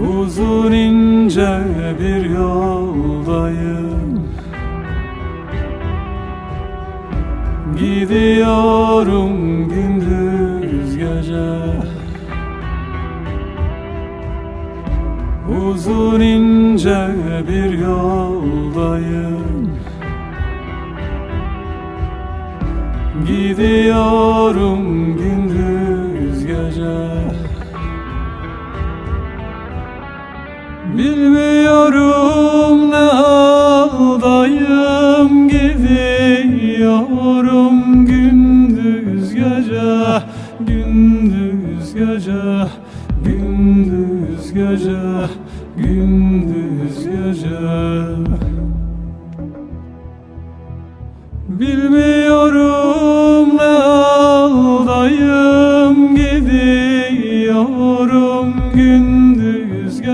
Uzun ince bir yoldayım. Gidiyorum gündüz gece. Uzun ince bir yoldayım. Gidiyorum gündüz gece Bilmiyorum ne haldayım Gidiyorum gündüz gece Gündüz gece Gündüz gece Gündüz gece. Bilmiyorum ne haldayım Gidiyorum gündüz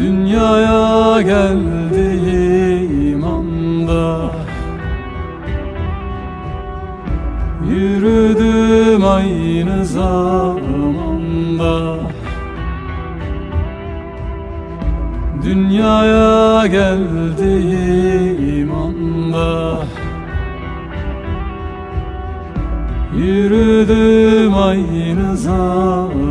Dünyaya geldiğim anda Yürüdüm aynı zamanda. Dünyaya geldiğim anda Yürüdüm aynı zamanda